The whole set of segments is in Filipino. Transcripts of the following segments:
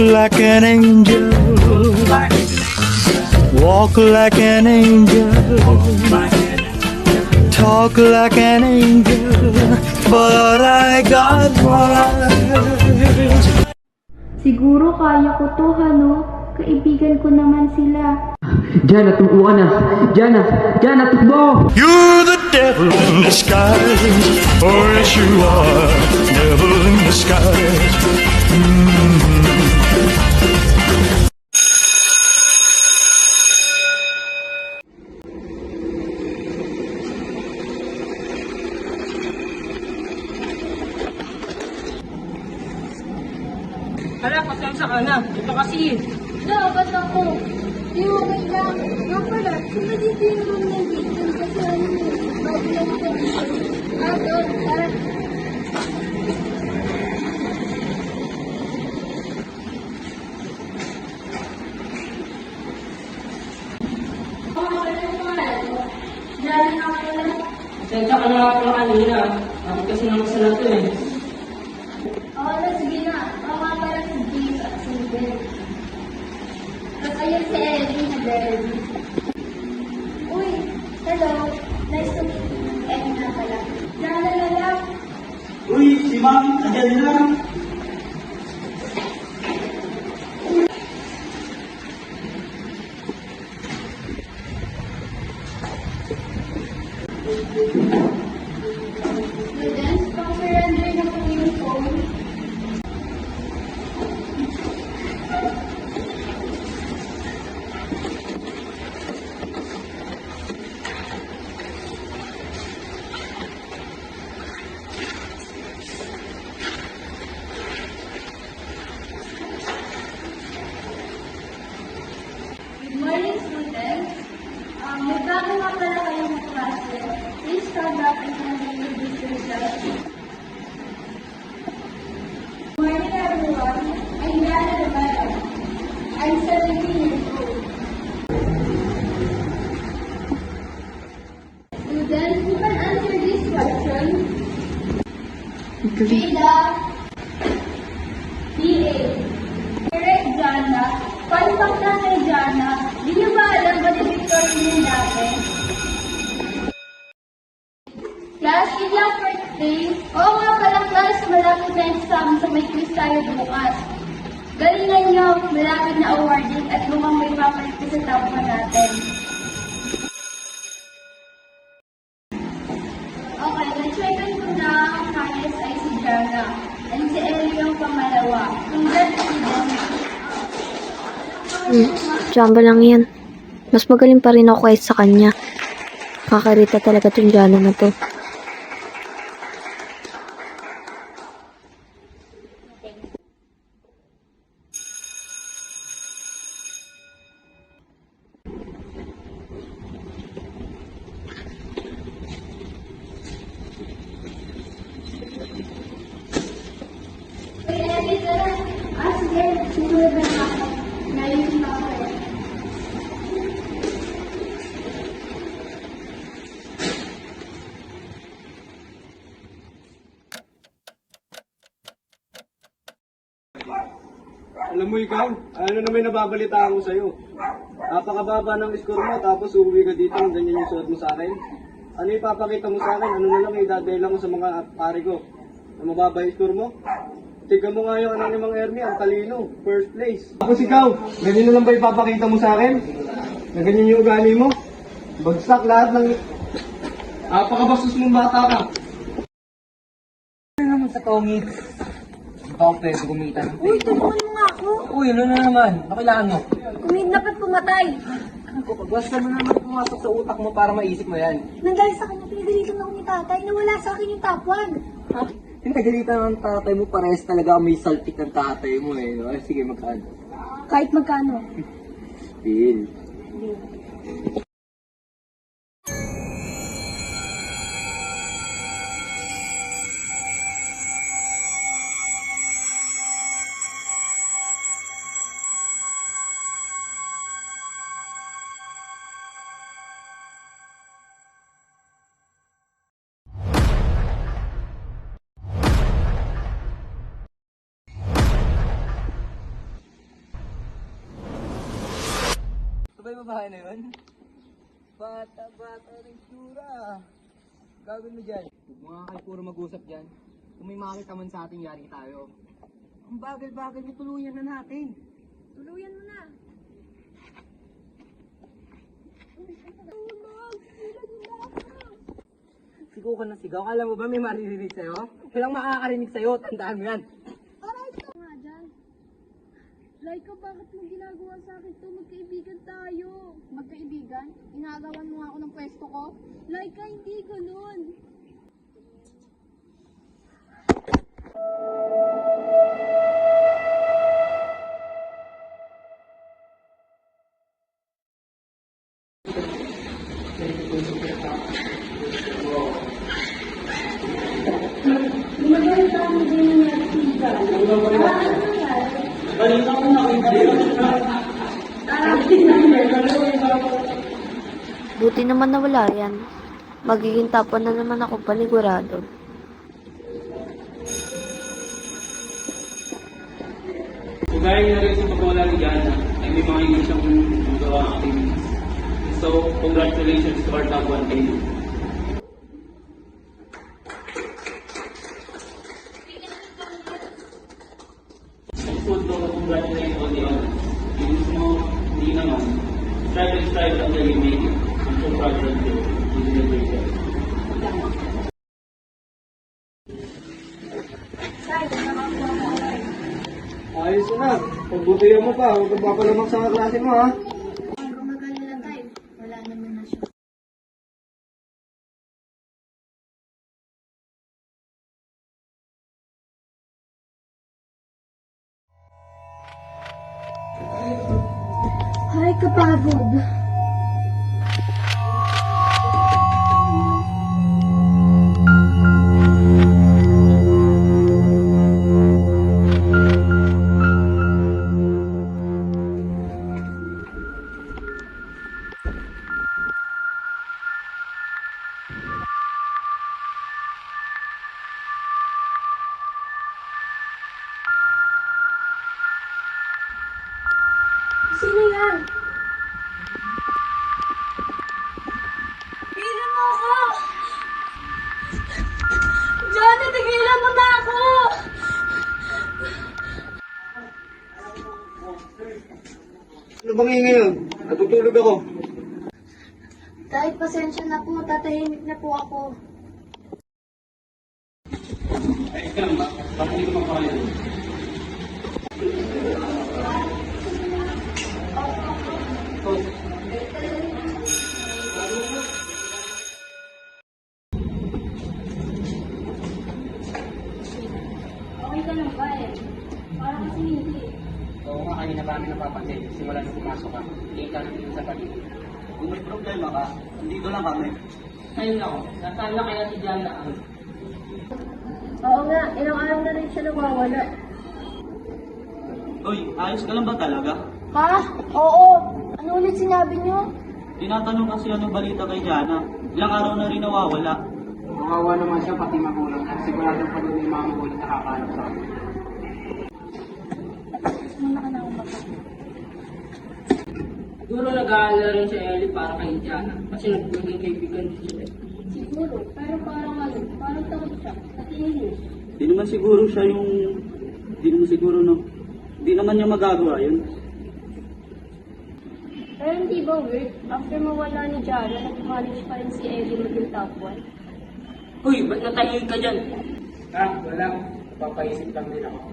Like an angel. Walk like an angel. Talk like an angel. But I got wise. Siguro kaya ko to, Hano. Kaibigan ko naman sila. Diana, tumuo ka na. Diana, Diana, tukbo! You're the devil in disguise. Oh, yes, you are. Devil in disguise. Hala, pasensya ka na. Ito kasi. Dapat ako. Di okay lang. Nga pala, sila dito yung room ng dito kasi ano eh, bago lang sa dito. Ah, doon, tara. Pasensya ka na pala kanina. Bakit kasi naman sa to eh. Oo na, sige na. Oo nga pala si James at si Ben. Tapos ayun si Ellie na Berry. Uy, hello. Nice to meet you. Ellie na pala. Lala, lala. Uy, si Ma'am, andyan na. I'm 17 years old. Students, who can answer this question? Frida. PA. Correct, Jana. Fact na kay Jana, di niyo ba alam ba ni Victor dati? Class, good luck for today. Oo nga pala, class, malapit na exam sa may quiz tayo bukas. Galingan niyo, malapit na awarding at mukhang may papalit sa pa natin. Okay, na-checkan ko na ang highest ay si Jana. And si Ellie yung pangalawa. Hmm, Jamba lang yan. Mas magaling pa rin ako kahit sa kanya. Kakarita talaga tong Jana na to. Uy, Ellie, tara. Ah, sige. Sumunod na ako. Ngayon si Papa. Alam mo ikaw, ano na may nababalita ako sa'yo. Napakababa ng score mo, tapos uuwi ka dito ng ganyan yung suot mo sa akin. Ano ipapakita mo sa akin? Ano na lang idadaya lang ko sa mga pare ko? Na mababa yung score mo? Tignan mo nga yung anak ni Mang Ermi, ang talino, first place. Tapos ikaw, ganyan na lang ba ipapakita mo sa akin? Na ganyan yung ugali mo? Bagsak lahat ng... Napakabastos mong bata ka. Ano naman sa tongit? Pa ako pwede kumita ng Uy, tulungan mo nga ako. Uy, ano na naman? Ano kailangan mo? Kumidnap at pumatay. Ano basta mo naman pumasok sa utak mo para maisip mo yan. Nandahil sa kanya, pinagalitan ako ni tatay. Nawala sa akin yung top 1. Ha? Pinagalitan ng tatay mo, parehas talaga may saltik ng tatay mo eh. No? Sige, magkano? Kahit magkano. Bill. Babae na yun? Bata-bata ng tsura. Gagawin mo dyan. Huwag mo nga kayo puro mag-usap dyan. Kung may makita man sa ating yari tayo. Ang bagal-bagal mo, tuluyan na natin. Tuluyan mo na. Sigaw ka ng sigaw. Alam mo ba may maririnig sa'yo? Walang makakarinig sa'yo. Tandaan mo yan. Aray ka nga dyan. Laika, bakit mo ginagawa sa akin to? Magkaibigan tayo. Magkaibigan? Inagawan mo ako ng pwesto ko? Laika, hindi ganun. Buti nawala yan. Magiging tapon na naman ako panigurado. Kagaya na rin sa pagwala ni Jana, ay may mga hindi siyang magawa activities. So, congratulations to our top 1 team. Ang food ko, congratulate all the others. Yung mo, hindi naman. Strive and strive until you make it. I'm so proud of you. You did a great job. Ayos na. Pagbutihan mo pa. Huwag ka papalamak sa klase mo ha. Ano bang ingay? Natutulog ako. Kahit pasensya na po, tatahimik na po ako. Ay, ikaw lang ba? Bakit hindi ko mapakala Okay ka lang ba eh? Parang kasi hindi. Oo nga, kanina ba namin napapansin. Simula nung pumasok ka. Hindi ka nang sa paligid. Kung may problema ka, andito lang kami. Ayun ako. Nasaan na kaya si Jana? Oo nga, ilang araw na rin siya nawawala. Uy, ayos ka lang ba talaga? Ha? Oo. Ano ulit sinabi niyo? Tinatanong kasi ano balita kay Jana. Ilang araw na rin nawawala. Kawawa naman siya pati magulang. At sigurado pa doon yung mga magulang nakakaano sa kanya. Muna ka na akong baka. Rin si Ellie para kay Jana. Kasi nagiging kaibigan din sila. Siguro, pero parang ano, parang takot siya. Sa tingin niyo. Di naman siguro siya yung... Di naman siguro no... Di naman niya magagawa yun. Pero hindi ba weird? After mawala ni Jara, nag-college pa rin si Ellie maging top 1. Uy, ba't natahimik ka dyan? Ah, wala. Papaisip lang din ako.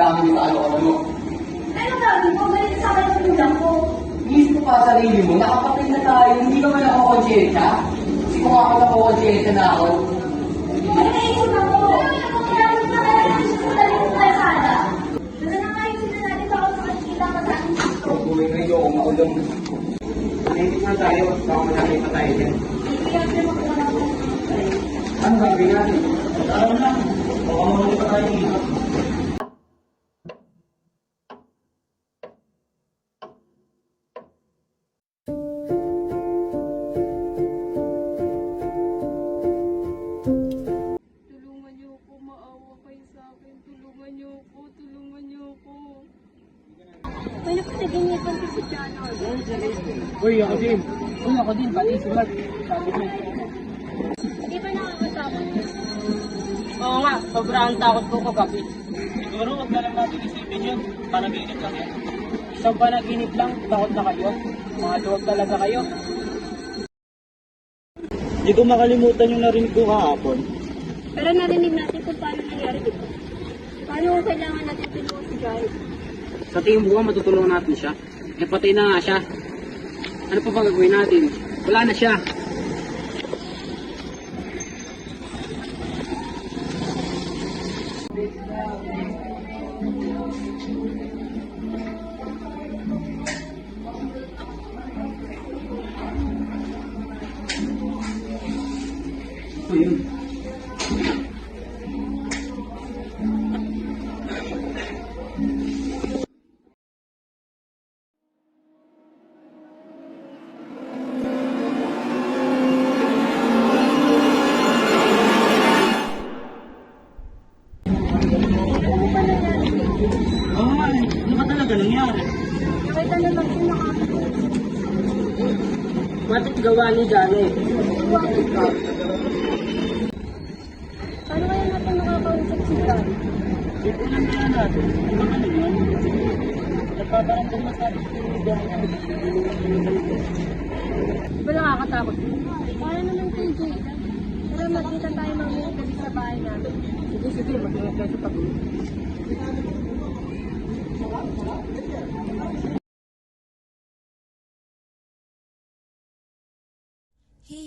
Dami sa kalokohan mo. Ano sabi mo? Galit sa akin ang ulam ko. Inis mo pa sa sarili mo. Nakapatid na tayo. Hindi ka man ako konsyensya. Kasi Kung ako na konsensya na ako, mo na pa ako makulong. Nainip na tayo, baka malaki pa tayo dyan. Kaya mo ko na ako. Ano gagawin natin? Ano na? Baka mahuli pa tayo dito. Uy, ako din. Uy, ako din. Pati si Mark. Sabi ko. Di ba nakakatakot? Oo nga, sobrang takot ko kagabi. Siguro wag na lang natin isipin yun. Panaginip lang yan. Isang panaginip lang, takot na kayo. Mga duwag talaga kayo. Hindi ko makalimutan yung narinig ko kahapon. Pero narinig natin kung paano nangyari dito. Paano kung kailangan natin tulungan si Jai? Sa tingin mo ba matutulungan natin siya? Eh patay na nga siya. Ano pa ba gagawin natin? Wala na siya. Gawa ni Jane? Paano kaya natin makakausap si Jai? Ipunan na yan natin. Nagpaparamdam na sabi ko ni Jane. Di ba nakakatakot? Para naman kay Jai. Tara, magkita tayo mamaya gabi sa bahay namin. Sige, sige, mag-ingat kayo sa pag-uwi.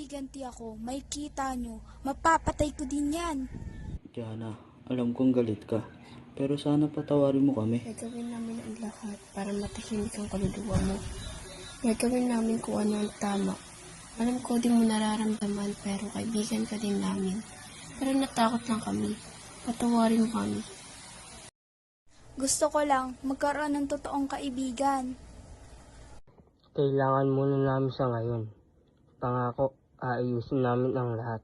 Hihiganti ako, may kita nyo, mapapatay ko din yan. Diana, alam kong galit ka. Pero sana patawarin mo kami. Gagawin namin ang lahat para matahimik ang kaluluwa mo. Gagawin namin kung ano ang tama. Alam ko di mo nararamdaman pero kaibigan ka din namin. Pero natakot lang kami. Patawarin mo kami. Gusto ko lang magkaroon ng totoong kaibigan. Kailangan muna namin sa ngayon. Pangako, aayusin namin ang lahat.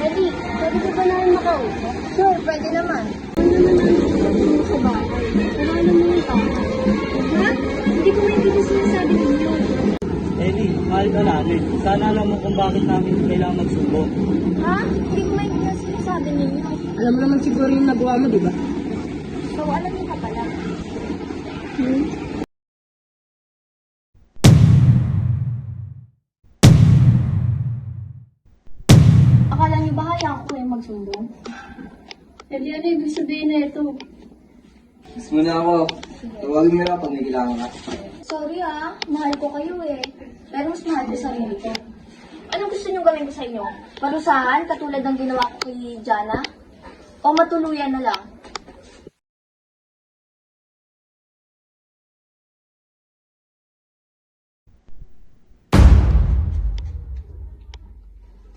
Eddie, pwede ko ba namin makausap? Sure, pwede naman. Ano naman namin sa bahay? Wala naman yung tao. Ha? Hindi ko maintindihan sinasabi ninyo. Ellie, mahal ka namin. Sana alam mo kung bakit namin kailangan magsumbong. Ha? Hindi ko maintindihan sinasabi ninyo. Alam mo naman siguro yung nagawa mo, di ba? So, alam niyo ka pala. Akala muna ako. Tawagin mo na pag may kailangan ka. Sorry ah, mahal ko kayo eh. Pero mas mahal ko sarili ko. Anong gusto niyo gawin ko sa inyo? Parusahan katulad ng ginawa ko kay Jana? O matuluyan na lang?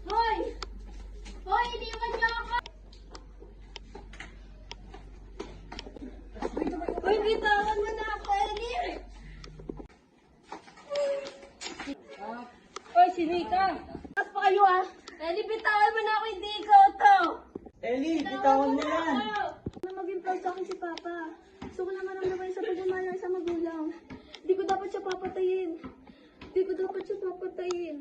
Hoy! Hoy, iniwan niyo ako! Hoy, bitawan mo na ako, Ellie! Oy, si Nika! At pa kayo ah! Ellie, bitawan mo na ako, hindi ikaw to! Ellie, bitawan mo yan! Na maging proud sa akin si Papa. Gusto ko naman ang naman sa pagmamahal sa magulang. Hindi ko dapat siya papatayin. Hindi ko dapat siya papatayin.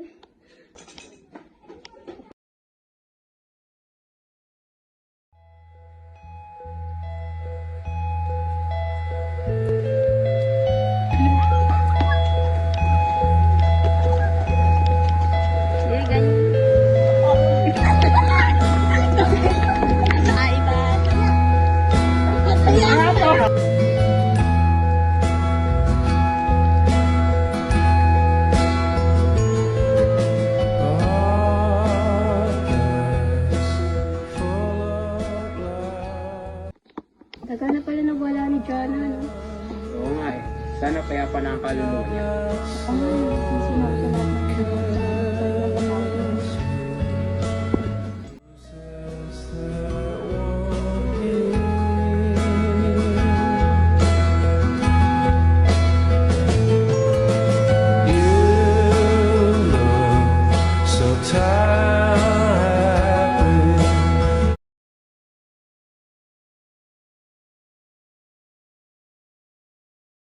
Sana payapa na ang kaluluwa niya. Sa lahat ng ginagawa.